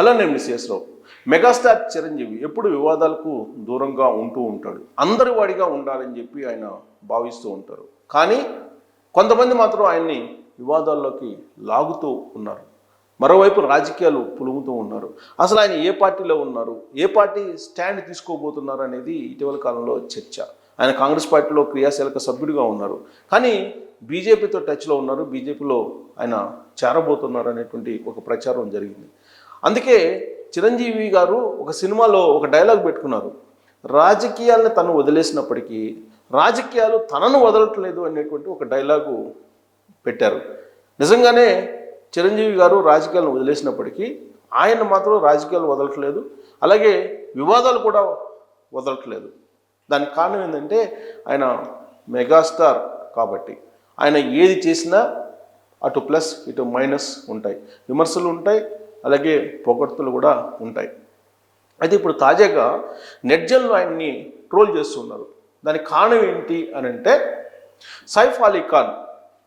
Hello నేను miss రావు. Megastar Chiranjeevi ఎప్పుడు వివాదాలకు దూరంగా ఉంటూ ఉంటాడు. అందరి వాడిగా ఉండాలని చెప్పి ఆయన భావిస్తూ ఉంటారు. కానీ కొంతమంది మాత్రం ఆయన్ని వివాదాల్లోకి లాగుతూ ఉన్నారు. మరోవైపు రాజకీయాలు పులుముతూ ఉన్నారు. అసలు ఆయన ఏ పార్టీలో ఉన్నారు? ఏ పార్టీ స్టాండ్ తీసుకోబోతున్నారు అనేది ఇటీవల కాలంలో చర్చ. ఆయన కాంగ్రెస్ పార్టీలో క్రియాశీలక సభ్యుడిగా ఉన్నారు. కానీ బీజేపీతో టచ్లో ఉన్నారు. బీజేపీలో ఆయన చేరబోతున్నారు అనేటువంటి ఒక ప్రచారం జరిగింది. అందుకే చిరంజీవి గారు ఒక సినిమాలో ఒక డైలాగ్ పెట్టుకున్నారు. రాజకీయాలను తను వదిలేసినప్పటికీ రాజకీయాలు తనను వదలట్లేదు అనేటువంటి ఒక డైలాగు పెట్టారు. నిజంగానే చిరంజీవి గారు రాజకీయాలను వదిలేసినప్పటికీ ఆయన మాత్రం రాజకీయాలు వదలట్లేదు. అలాగే వివాదాలు కూడా వదలట్లేదు. దానికి కారణం ఏంటంటే ఆయన మెగాస్టార్ కాబట్టి ఆయన ఏది చేసినా అటు ప్లస్ ఇటు మైనస్ ఉంటాయి. విమర్శలు ఉంటాయి అలాగే పొగడ్తలు కూడా ఉంటాయి. అయితే ఇప్పుడు తాజాగా నెట్జన్లు ఆయన్ని ట్రోల్ చేస్తున్నారు. దానికి కారణం ఏంటి అని అంటే సైఫ్ అలీ ఖాన్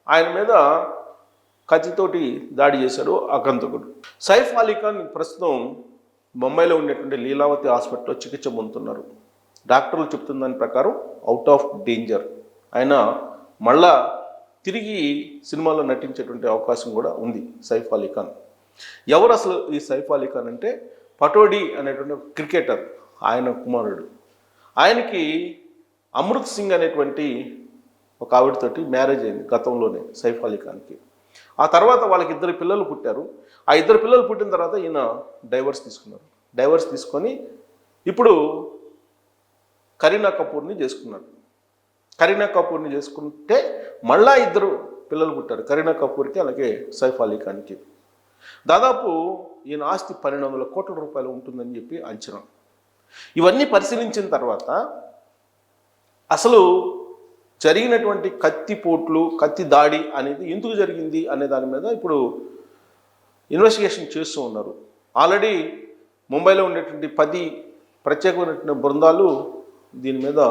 ఆయన మీద కత్తితోటి దాడి చేశాడు ఆగంతకుడు సైఫ్ అలీ ఖాన్ ప్రస్తుతం ముంబైలో ఉండేటువంటి లీలావతి హాస్పిటల్లో చికిత్స పొందుతున్నారు. డాక్టర్లు చెప్తున్న దాని ప్రకారం అవుట్ ఆఫ్ డేంజర్. ఆయన మళ్ళా తిరిగి సినిమాలో నటించేటువంటి అవకాశం కూడా ఉంది సైఫ్ అలీ ఖాన్. ఎవరు అసలు ఈ సైఫ్ అలీ ఖాన్ అంటే? పటోడి అనేటువంటి క్రికెటర్ ఆయన కుమారుడు. ఆయనకి అమృత్ సింగ్ అనేటువంటి ఒక ఆవిడతోటి మ్యారేజ్ అయింది గతంలోనే సైఫ్ అలీ ఖాన్కి. ఆ తర్వాత వాళ్ళకి ఇద్దరు పిల్లలు పుట్టారు. ఆ ఇద్దరు పిల్లలు పుట్టిన తర్వాత ఈయన డైవర్స్ తీసుకున్నారు. డైవర్స్ తీసుకొని ఇప్పుడు కరీనా కపూర్ని చేసుకున్నాడు కరీనా కపూర్ని చేసుకుంటే మళ్ళా ఇద్దరు పిల్లలు పుట్టారు. కరీనా కపూర్కి అలాగే సైఫ్ అలీ ఖాన్కి. దాదాపు ఈయన ఆస్తి పన్నెండు వందల కోట్ల రూపాయలు ఉంటుందని చెప్పి అంచనా. ఇవన్నీ పరిశీలించిన తర్వాత అసలు జరిగినటువంటి కత్తి పోట్లు కత్తి దాడి అనేది ఎందుకు జరిగింది అనే దాని మీద ఇప్పుడు ఇన్వెస్టిగేషన్ చేస్తూ ఉన్నారు. ఆల్రెడీ ముంబైలో ఉండేటువంటి పది ప్రత్యేకమైనటువంటి బృందాలు దీని మీద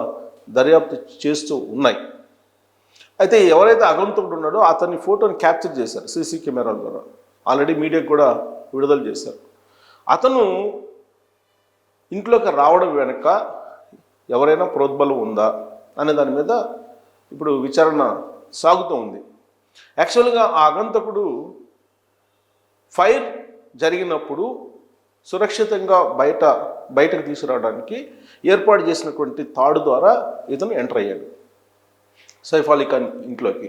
దర్యాప్తు చేస్తూ ఉన్నాయి. అయితే ఎవరైతే అగంతకుడు ఉన్నాడో అతని ఫోటోని క్యాప్చర్ చేశారు సీసీ కెమెరాల ద్వారా. ఆల్రెడీ మీడియాకు కూడా విడుదల చేశారు. అతను ఇంట్లోకి రావడం వెనక ఎవరైనా ప్రోద్బలం ఉందా అనే దాని మీద ఇప్పుడు విచారణ సాగుతూ ఉంది. యాక్చువల్గా ఆ ఆగంతకుడు ఫైర్ జరిగినప్పుడు సురక్షితంగా బయట బయటకు తీసుకురావడానికి ఏర్పాటు చేసినటువంటి తాడు ద్వారా ఇతను ఎంటర్ అయ్యాడు. సైఫ్ అలీ ఖాన్ ఇంట్లోకి.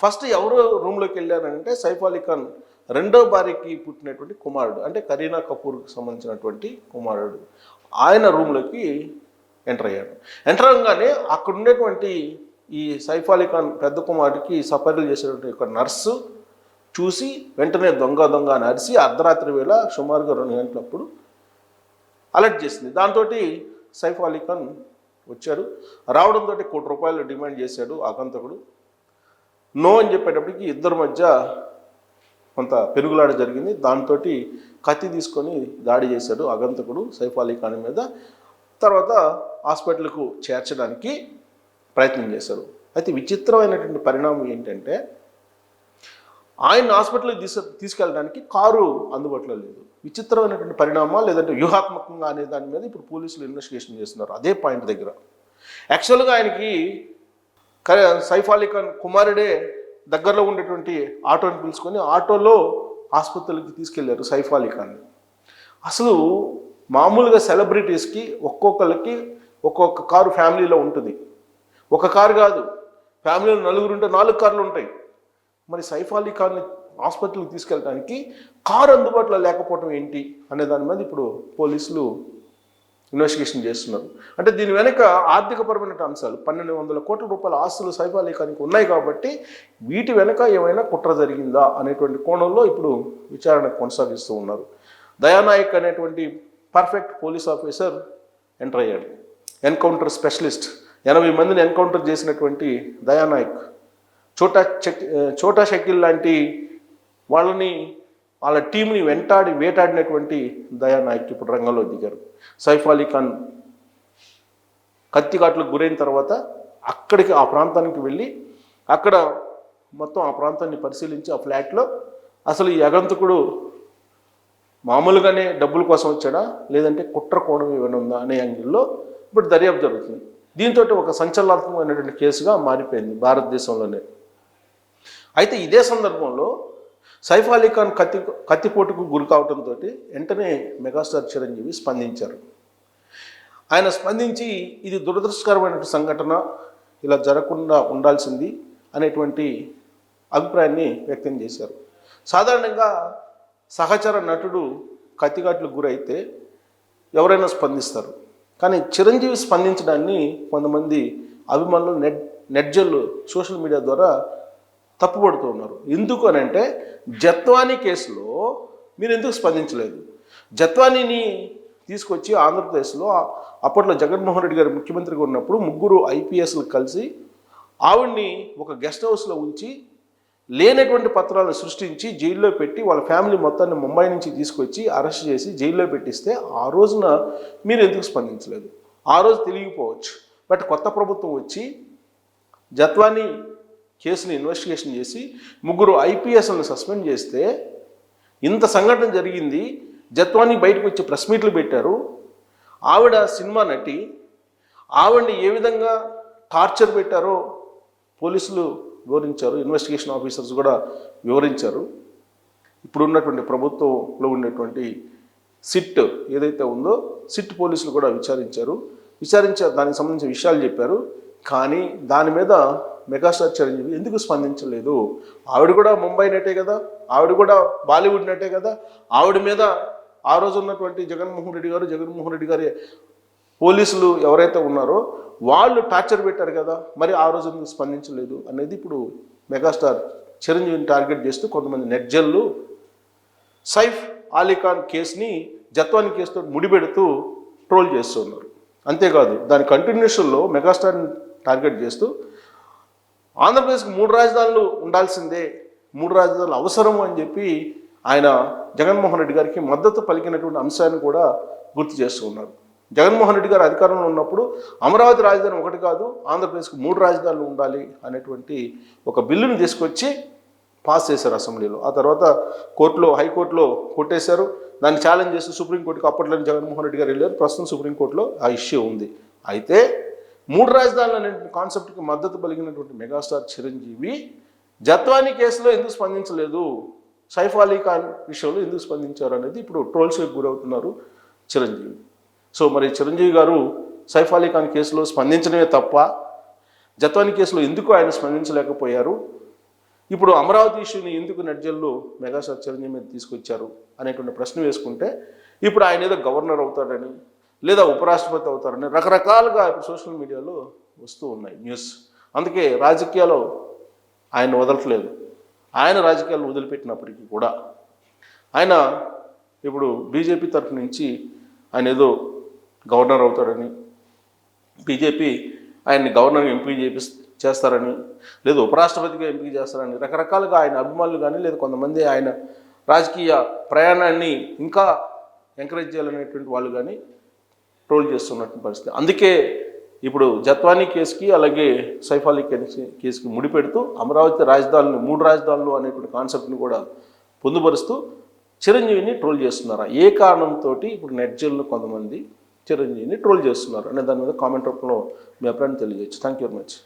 ఫస్ట్ ఎవరు రూమ్లోకి వెళ్ళారంటే సైఫ్ అలీ ఖాన్ రెండో భార్యకి పుట్టినటువంటి కుమారుడు అంటే కరీనా కపూర్కి సంబంధించినటువంటి కుమారుడు ఆయన రూమ్లోకి ఎంటర్ అయ్యాడు. ఎంటర్ అవ్వగానే అక్కడ ఉండేటువంటి ఈ సైఫ్ అలీ ఖాన్ పెద్ద కుమారుడికి సపర్యలు చేసేటువంటి ఒక నర్సు చూసి వెంటనే దొంగ దొంగ అని అరిసి అర్ధరాత్రి వేళ సుమారుగా రెండు గంటలప్పుడు అలర్ట్ చేసింది. దాంతో సైఫ్ అలీ ఖాన్ వచ్చాడు. రావడంతో కోటి రూపాయలు డిమాండ్ చేశాడు ఆకంతకుడు నో అని చెప్పేటప్పటికి ఇద్దరి మధ్య కొంత పెరుగులాడ జరిగింది. దాంతో కత్తి తీసుకొని దాడి చేశాడు అగంతకుడు సైఫ్ అలీ ఖాన్ మీద. తర్వాత హాస్పిటల్కు చేర్చడానికి ప్రయత్నం చేశారు. అయితే విచిత్రమైనటువంటి పరిణామం ఏంటంటే ఆయన హాస్పిటల్కి తీసు తీసుకెళ్ళడానికి కారు అందుబాటులో లేదు. విచిత్రమైనటువంటి పరిణామాలు లేదంటే వ్యూహాత్మకంగా అనే దాని మీద ఇప్పుడు పోలీసులు ఇన్వెస్టిగేషన్ చేస్తున్నారు అదే పాయింట్ దగ్గర. యాక్చువల్గా ఆయనకి సైఫ్ అలీ ఖాన్ కుమారుడే దగ్గరలో ఉండేటువంటి ఆటోని పిలుచుకొని ఆటోలో ఆసుపత్రికి తీసుకెళ్ళారు సైఫ్ ఖాన్ని అసలు మామూలుగా సెలబ్రిటీస్కి ఒక్కొక్కరికి ఒక్కొక్క కారు ఫ్యామిలీలో ఉంటుంది. ఒక కారు కాదు ఫ్యామిలీలో నలుగురు ఉంటే నాలుగు కార్లు ఉంటాయి. మరి సైఫ్ అలీ ఖాన్ని హాస్పిటల్కి తీసుకెళ్ళడానికి కారు అందుబాటులో లేకపోవడం ఏంటి అనే దాని మీద ఇప్పుడు పోలీసులు ఇన్వెస్టిగేషన్ చేస్తున్నారు. అంటే దీని వెనక ఆర్థికపరమైన అంశాలు పన్నెండు వందల కోట్ల రూపాయల ఆస్తులు సైబాలేఖానికి ఉన్నాయి కాబట్టి వీటి వెనక ఏమైనా కుట్ర జరిగిందా అనేటువంటి కోణంలో ఇప్పుడు విచారణ కొనసాగిస్తూ ఉన్నారు. దయానాయక్ అనేటువంటి పర్ఫెక్ట్ పోలీస్ ఆఫీసర్ ఎంటర్ అయ్యాడు. ఎన్కౌంటర్ స్పెషలిస్ట్ ఎనభై మందిని ఎన్కౌంటర్ చేసినటువంటి దయానాయక్. చోటా చెక్ చోటా షకిల్ లాంటి వాళ్ళని వాళ్ళ టీంని వెంటాడి వేటాడినటువంటి దయానాయక్ ఇప్పుడు రంగంలో దిగారు. సైఫ్ అలీ ఖాన్ కత్తిఘాట్లకు గురైన తర్వాత అక్కడికి ఆ ప్రాంతానికి వెళ్ళి అక్కడ మొత్తం ఆ ప్రాంతాన్ని పరిశీలించి ఆ ఫ్లాట్లో అసలు ఈ అగంతకుడు మామూలుగానే డబ్బుల కోసం వచ్చాడా? లేదంటే కుట్ర కోణం ఏమైనా ఉందా అనే యాంగిల్లో ఇప్పుడు దర్యాప్తు జరుగుతుంది. దీంతో ఒక సంచలనాత్మకమైనటువంటి కేసుగా మారిపోయింది భారతదేశంలోనే. అయితే ఇదే సందర్భంలో సైఫ్ అలీ ఖాన్ కత్తి కత్తిపోటుకు గురి కావడంతో వెంటనే మెగాస్టార్ చిరంజీవి స్పందించారు. ఆయన స్పందించి ఇది దురదృష్టకరమైన సంఘటన ఇలా జరగకుండా ఉండాల్సింది అనేటువంటి అభిప్రాయాన్ని వ్యక్తం చేశారు. సాధారణంగా సహచర నటుడు కత్తిఘాట్లకు గురైతే ఎవరైనా స్పందిస్తారు. కానీ చిరంజీవి స్పందించడాన్ని కొంతమంది అభిమానులు నెట్ నెట్జర్లు సోషల్ మీడియా ద్వారా తప్పుపడుతూ ఉన్నారు. ఎందుకు అని అంటే జత్వానీ కేసులో మీరు ఎందుకు స్పందించలేదు? జత్వానీని తీసుకొచ్చి ఆంధ్రప్రదేశ్లో అప్పట్లో జగన్మోహన్ రెడ్డి గారు ముఖ్యమంత్రిగా ఉన్నప్పుడు ముగ్గురు ఐపీఎస్లు కలిసి ఆవిడ్ని ఒక గెస్ట్ హౌస్లో ఉంచి లేనటువంటి పత్రాలను సృష్టించి జైల్లో పెట్టి వాళ్ళ ఫ్యామిలీ మొత్తాన్ని ముంబై నుంచి తీసుకొచ్చి అరెస్ట్ చేసి జైల్లో పెట్టిస్తే ఆ రోజున మీరు ఎందుకు స్పందించలేదు? ఆ రోజు తెలియకపోవచ్చు. బట్ కొత్త ప్రభుత్వం వచ్చి జత్వానీ కేసుని ఇన్వెస్టిగేషన్ చేసి ముగ్గురు ఐపీఎస్లను సస్పెండ్ చేస్తే ఇంత సంఘటన జరిగింది. జత్వాని బయటకు వచ్చి ప్రెస్ మీట్లు పెట్టారు. ఆవిడ సినిమా నటి. ఆవిడని ఏ విధంగా టార్చర్ పెట్టారో పోలీసులు వివరించారు. ఇన్వెస్టిగేషన్ ఆఫీసర్స్ కూడా వివరించారు. ఇప్పుడున్నటువంటి ప్రభుత్వంలో ఉన్నటువంటి సిట్ ఏదైతే ఉందో సిట్ పోలీసులు కూడా విచారించారు. విచారించారు దానికి సంబంధించిన విషయాలు చెప్పారు. కానీ దాని మీద మెగాస్టార్ చిరంజీవి ఎందుకు స్పందించలేదు? ఆవిడ కూడా ముంబై నటే కదా? ఆవిడ కూడా బాలీవుడ్ నటే కదా? ఆవిడ మీద ఆ రోజు ఉన్నటువంటి జగన్మోహన్ రెడ్డి గారు జగన్మోహన్ రెడ్డి గారి పోలీసులు ఎవరైతే ఉన్నారో వాళ్ళు టార్చర్ పెట్టారు కదా మరి ఆ రోజు ఎందుకు స్పందించలేదు అనేది ఇప్పుడు మెగాస్టార్ చిరంజీవిని టార్గెట్ చేస్తూ కొంతమంది నెట్జల్లు సైఫ్ అలీఖాన్ కేసుని జత్వాని కేసుతో ముడిపెడుతూ ట్రోల్ చేస్తున్నారు. అంతేకాదు దాని కంటిన్యూషన్లో మెగాస్టార్ టార్గెట్ చేస్తూ ఆంధ్రప్రదేశ్కి మూడు రాజధానులు ఉండాల్సిందే మూడు రాజధానులు అవసరం అని చెప్పి ఆయన జగన్మోహన్ రెడ్డి గారికి మద్దతు పలికినటువంటి అంశాన్ని కూడా గుర్తు చేస్తూ ఉన్నారు. జగన్మోహన్ రెడ్డి గారు అధికారంలో ఉన్నప్పుడు అమరావతి రాజధాని ఒకటి కాదు ఆంధ్రప్రదేశ్కి మూడు రాజధానులు ఉండాలి అనేటువంటి ఒక బిల్లును తీసుకొచ్చి పాస్ చేశారు అసెంబ్లీలో. ఆ తర్వాత కోర్టులో హైకోర్టులో కొట్టేశారు. దాన్ని ఛాలెంజ్ చేస్తూ సుప్రీంకోర్టుకి అప్పట్లోనే జగన్మోహన్ రెడ్డి గారు వెళ్ళారు. ప్రస్తుతం సుప్రీంకోర్టులో ఆ ఇష్యూ ఉంది. అయితే మూడు రాజధానులు అనే కాన్సెప్ట్కి మద్దతు పలిగినటువంటి మెగాస్టార్ చిరంజీవి జత్వాని కేసులో ఎందుకు స్పందించలేదు? సైఫ్ అలీ ఖాన్ విషయంలో ఎందుకు స్పందించారు అనేది ఇప్పుడు ట్రోల్స్కి గురవుతున్నారు చిరంజీవి. సో మరి చిరంజీవి గారు సైఫ్ అలీ ఖాన్ కేసులో స్పందించడమే తప్ప జత్వానీ కేసులో ఎందుకు ఆయన స్పందించలేకపోయారు? ఇప్పుడు అమరావతి ఇష్యూని ఎందుకు నడ్జల్లో మెగాస్టార్ చిరంజీవి మీద తీసుకొచ్చారు అనేటువంటి ప్రశ్న వేసుకుంటే ఇప్పుడు ఆయన ఏదో గవర్నర్ అవుతాడని లేదా ఉపరాష్ట్రపతి అవుతారని రకరకాలుగా సోషల్ మీడియాలో వస్తూ ఉన్నాయి న్యూస్. అందుకే రాజకీయాలు ఆయన వదలట్లేదు. ఆయన రాజకీయాలు వదిలిపెట్టినప్పటికీ కూడా ఆయన ఇప్పుడు బీజేపీ తరఫు నుంచి ఆయన ఏదో గవర్నర్ అవుతాడని బీజేపీ ఆయన్ని గవర్నర్ ఎంపిక చేపి చేస్తారని లేదు ఉపరాష్ట్రపతిగా ఎంపిక చేస్తారని రకరకాలుగా ఆయన అభిమానులు కానీ లేదా కొంతమంది ఆయన రాజకీయ ప్రయాణాన్ని ఇంకా ఎంకరేజ్ చేయాలనేటువంటి వాళ్ళు కానీ ట్రోల్ చేస్తున్నటువంటి పరిస్థితి. అందుకే ఇప్పుడు జత్వానీ కేసుకి అలాగే సైఫ్ కేసుకి ముడిపెడుతూ అమరావతి రాజధానులు మూడు రాజధానులు అనేటువంటి కాన్సెప్ట్ని కూడా పొందుపరుస్తూ చిరంజీవిని ట్రోల్ చేస్తున్నారు. ఏ కారణంతో ఇప్పుడు నెట్జల్ను కొంతమంది చిరంజీవిని ట్రోల్ చేస్తున్నారు అనే దాని మీద కామెంట్ రూపంలో మీ అభిప్రాయం తెలియజేయచ్చు. Thank you very much